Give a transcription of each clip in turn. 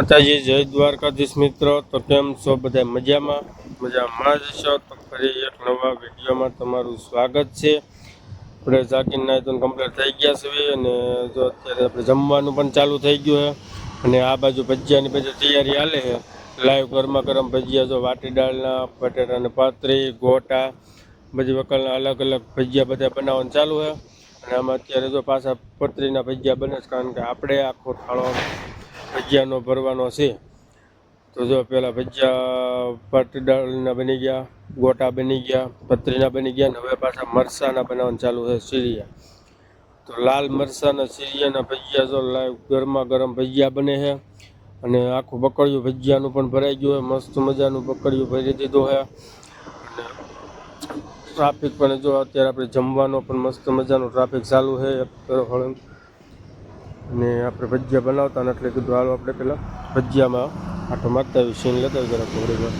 માતાજી, જય દ્વારકાધીશ મિત્રો. તો કેમ છો બધા મજામાં? મજામાં જ છો? તો ફરી એક નવા વિડીયોમાં તમારું સ્વાગત છે. આપણે જાગીર નાયતન કમ્પ્લીટ થઈ ગયા છે અને જો અત્યારે આપણે જમવાનું પણ ચાલુ થઈ ગયું છે. અને આ બાજુ ભજીયાની બધી તૈયારી હાલે છે. લાઈવ ગરમા ગરમ ભજીયા, જો વાટી દાળના બટેટાને પાતરી ગોટા, બધી વકલના અલગ અલગ ભજીયા બધા બનાવવાનું ચાલુ છે. અને આમાં અત્યારે જો પાછા પતરીના ભજીયા બને છે, કારણ કે આપણે આખો થાળો ભજીયાનો ભરવાનો છે. તો જો પહેલાં ભજીયા પાટી બની ગયા, ગોટા બની ગયા પતરીના બની ગયા અને હવે પાછા મરસાના બનાવવાનું ચાલુ છે સીરિયા તો લાલ મરસાના સીરિયાના ભજીયા જો લાઈવ ગરમા ગરમ ભજીયા બને છે અને આખું બકડિયું ભજીયાનું પણ ભરાઈ ગયું છે, મસ્ત મજાનું બકડિયું ભરી દીધું છે. અને ટ્રાફિક પણ જો અત્યારે આપણે જમવાનો પણ મસ્ત મજાનો ટ્રાફિક ચાલુ છે અને આપણે ભજીયા બનાવતા ને એટલે કીધું, હાલો આપણે પેલા ભજીયામાં આટો માગતા આવી સીન લેતા આવી જરા થોડીવાર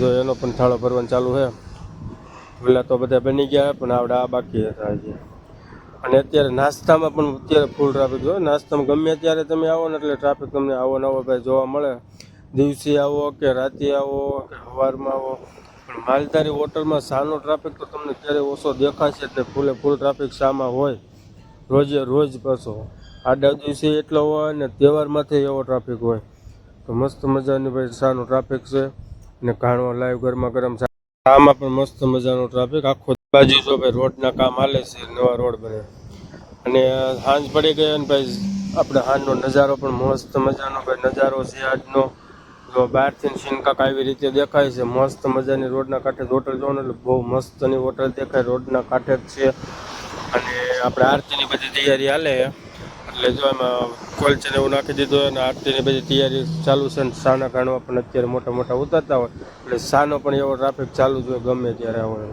જો એનો પણ થાળો ભરવાનું ચાલુ છે. પેલા તો બધા બની ગયા, પણ આવડે આ બાકી હતા હજી. અને અત્યારે નાસ્તામાં પણ અત્યારે ફૂલ ટ્રાફિક હોય નાસ્તામાં ગમે ત્યારે તમે આવો ને એટલે ટ્રાફિક તમને આવો નવો ભાઈ જોવા મળે. દિવસે આવો કે રાતે આવો કે સવારમાં આવો. પણ માલધારી હોટલમાં શાનો ટ્રાફિક તો તમને ક્યારેય ઓછો દેખાશે એટલે ફૂલે ફૂલ ટ્રાફિક શામાં હોય. રોજે રોજ પાછો. આડા દિવસે એટલો હોય ને તહેવારમાંથી એવો ટ્રાફિક હોય. તો મસ્ત મજાની ભાઈ સાનું ટ્રાફિક છે. ને ઘાણો લાઈવ ગરમા ગરમ આમાં પણ મસ્ત મજાનો ટ્રાફિક આખો બાજુ જો ભાઈ રોડના કામ હાલે છે, નવા રોડ બને. અને સાંજ પડી ગઈ અને ભાઈ આપણે સાંજનો નજારો પણ મસ્ત મજાનો ભાઈ નજારો છે આજનો. જો બહારથી શિનકાક આવી રીતે દેખાય છે, મસ્ત મજાની રોડના કાંઠે હોટલ જોવો એટલે બહુ મસ્તની હોટલ દેખાય, રોડના કાંઠે જ છે. અને આપણે આરતીની બધી તૈયારી હાલે. એટલે જો એમાં કોલચે એવું નાખી દીધું અને આરતીની બધી તૈયારી ચાલુ છે ને સાના કાણવા પણ અત્યારે મોટા મોટા ઉતરતા હોય. એટલે સાનો પણ એવો ટ્રાફિક ચાલુ જ હોય ગમે ત્યારે હોય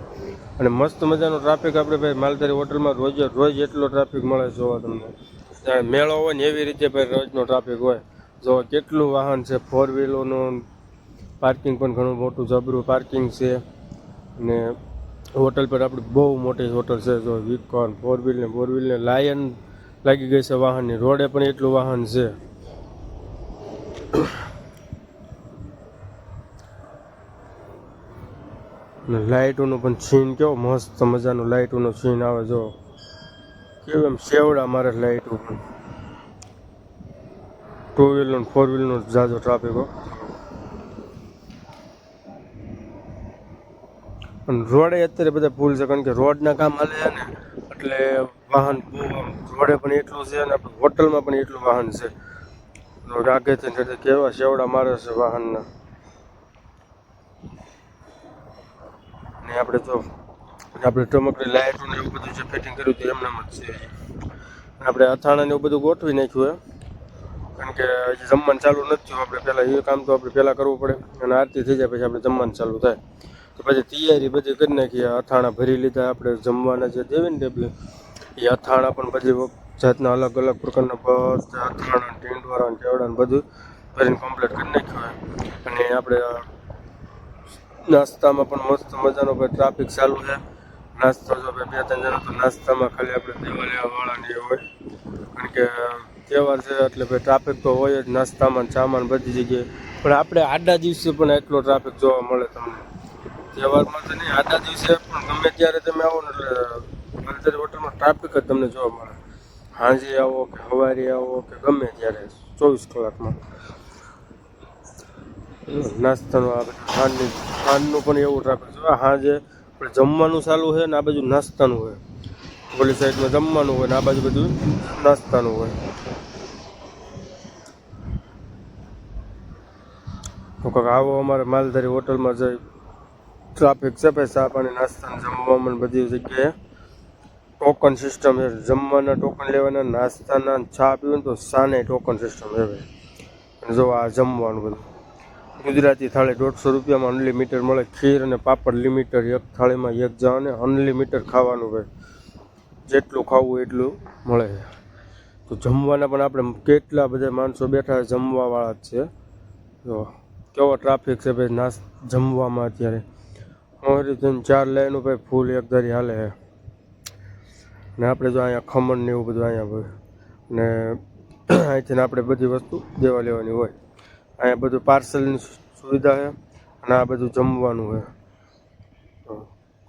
અને મસ્ત મજાનો ટ્રાફિક આપણે ભાઈ માલધારી હોટલમાં રોજ રોજ એટલો ટ્રાફિક મળે જોવા તમને. જાણે મેળો હોય ને એવી રીતે ભાઈ રોજનો ટ્રાફિક હોય. જો કેટલું વાહન છે ફોર વ્હીલોનું પાર્કિંગ પણ ઘણું મોટું જબરું પાર્કિંગ છે. ને હોટલ પર આપણી બહુ મોટી હોટલ છે, જો વિકોન ફોર વ્હીલ ને ફોર વ્હીલ ને લાયન લાગી ગઈ છે વાહનની. રોડે પણ એટલું વાહન છે. લાઇટોનું પણ સીન કેવો મસ્ત મજાનું લાઇટોનું સીન આવે જો. કેવું એમ સેવડા મારે લાઇટો પણ. ટુ વ્હીલર ફોર વ્હીલનું જાજો ટ્રાફિક હો. રોડે અત્યારે બધા ભૂલ છે કારણ કે રોડના કામ હાલે છે ને. એટલે વાહન રોડે પણ એટલું છે અને આપણે હોટલમાં પણ એટલું વાહન છે. રાગેથી કેવા સેવડા મારે છે વાહનના. ને આપણે તો આપણે ટમકડી લાઇટો ને એવું બધું જે ફિટિંગ કર્યું હતું એમનામ જ છે. આપણે અથાણા ને એવું બધું ગોઠવી નાખ્યું એ કારણ કે હજી જમવાનું ચાલુ નથી આપણે પહેલાં એ કામ તો આપણે પહેલાં કરવું પડે. અને આરતી થઈ જાય પછી આપણે જમવાનું ચાલુ થાય. તો પછી તૈયારી બધી કરી નાખીએ અથાણા ભરી લીધા. આપણે જમવાના જે દેવી ને ટેબલે. એ અથાણા પણ બધી જાતના અલગ અલગ પ્રકારના બધા અથાણા ટીંડવાળા કેવડા બધું ભરીને કમ્પ્લીટ કરી નાખ્યું હોય. અને આપણે નાસ્તામાં પણ મસ્ત મજાનો ભાઈ ટ્રાફિક ચાલુ છે. નાસ્તો જો બે ત્રણ જણા તો નાસ્તામાં ખાલી આપણે દેવા એ હોય. કારણ કે તહેવાર છે એટલે ભાઈ ટ્રાફિક તો હોય જ, નાસ્તામાં ચામાં બધી જગ્યાએ. પણ આપણે આડા દિવસે પણ એટલો ટ્રાફિક જોવા મળે તમને. તહેવારમાં તો નહીં, આડા દિવસે પણ ગમે ત્યારે તમે આવો ને એટલે માલધારી હોટલમાં ટ્રાફિક જ તમને જોવા મળે. સાંજે આવો કે સવારે આવો કે ગમે ત્યારે, ચોવીસ કલાકમાં. નાસ્તાનું આ બધું ખાંડની, ખાંડનું પણ એવું ટ્રાફિક જોવા સાંજે આપણે જમવાનું ચાલુ છે ને આ બાજુ નાસ્તાનું હોય. ઓલી સાઈડમાં જમવાનું હોય ને આ બાજુ બધું નાસ્તાનું હોય. તો કાંક આવો અમારે માલધારી હોટલમાં જઈ. ટ્રાફિક છે ભાઈ, ચા પાણી જમવામાં બધી જગ્યાએ. ટોકન સિસ્ટમ છે. જમવાના ટોકન લેવાના, નાસ્તાના, ચા પીવું તો સાને ટોકન સિસ્ટમ છે જો આ જમવાનું બધું. ગુજરાતી થાળી દોઢસો રૂપિયામાં અનલિમિટેડ મળે. ખીર અને પાપડ લિમિટેડ એક થાળીમાં એક જણાને અનલિમિટેડ ખાવાનું ભાઈ. જેટલું ખાવું એટલું મળે. તો જમવાના પણ આપણે કેટલા બધા માણસો બેઠા જમવાવાળા જ છે. તો કેવો ટ્રાફિક છે ભાઈ નાસ્ત જમવામાં અત્યારે. અમારી ચાર લાઈનો ભાઈ ફૂલ એક ધારી હાલે છે. ને આપણે જો અહીંયા ખમણ ને એવું બધું અહીંયા ને અહીંથી આપણે બધી વસ્તુ દેવા લેવાની હોય. અહીંયા બધું પાર્સલની સુવિધા છે અને આ બધું જમવાનું તો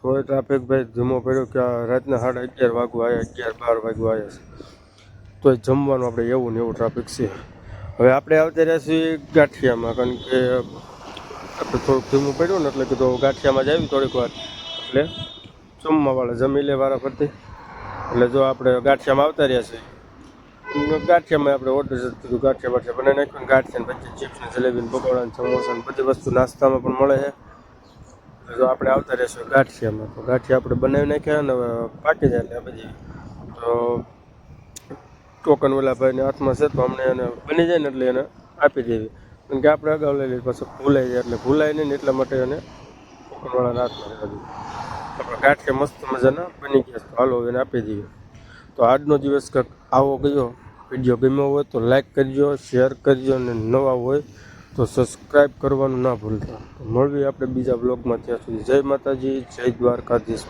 કોઈ ટ્રાફિક ભાઈ ધીમો પડ્યો કે રાતના સાડા અગિયાર વાગવા આવ્યા, અગિયાર બાર વાગવા આવ્યા છે. તો જમવાનું આપણે એવું ને એવું ટ્રાફિક છે. હવે આપણે આવતા રહ્યા છીએ ગાંઠિયામાં, કારણ કે આપણે થોડુંક ધીમું પડ્યું ને એટલે કીધું ગાંઠિયામાં જ આવી થોડીક વાર. એટલે જમવાવાળા જમી લે વારા ફરતી એટલે જો આપણે ગાંઠિયામાં આવતા રહ્યા છીએ ગાંઠિયામાં આપણે ઓર્ડર કીધું ગાંઠિયા બાઠિયા બનાવી નાખ્યું ગાંઠિયા પછી ચિપ્સ ને જલેબી ને પકોડા ને સમોસા ને બધી વસ્તુ નાસ્તામાં પણ મળે છે. જો આપણે આવતા રહીશું ગાંઠિયામાં, તો ગાંઠિયા આપણે બનાવી નાખ્યા અને પાકી જાય એટલે બધી, તો ટોકન ઓલા હાથમાં છે, તો અમને એને બની જાય ને એટલે એને આપી દેવી. કારણ કે આપણે અગાઉ લઈ લઈએ પાછું ભૂલાઈ જાય એટલે ભૂલાય નહીં એટલા માટે એને ટોકનવાળાના હાથમાં આપણે ગાંઠિયા મસ્ત મજાના બની ગયા. તો હાલો એને આપી દઈએ. તો આજનો દિવસ કંઈક આવો ગયો. વીડિયો ગમ્યો હોય તો લાઈક કરજો, શેર કરજો અને નવા હોય તો સબસ્ક્રાઈબ કરવાનું ના ભૂલતા. મળવી આપણે બીજા બ્લોગમાં ત્યાં સુધી. જય માતાજી, જય દ્વારકાધીશ.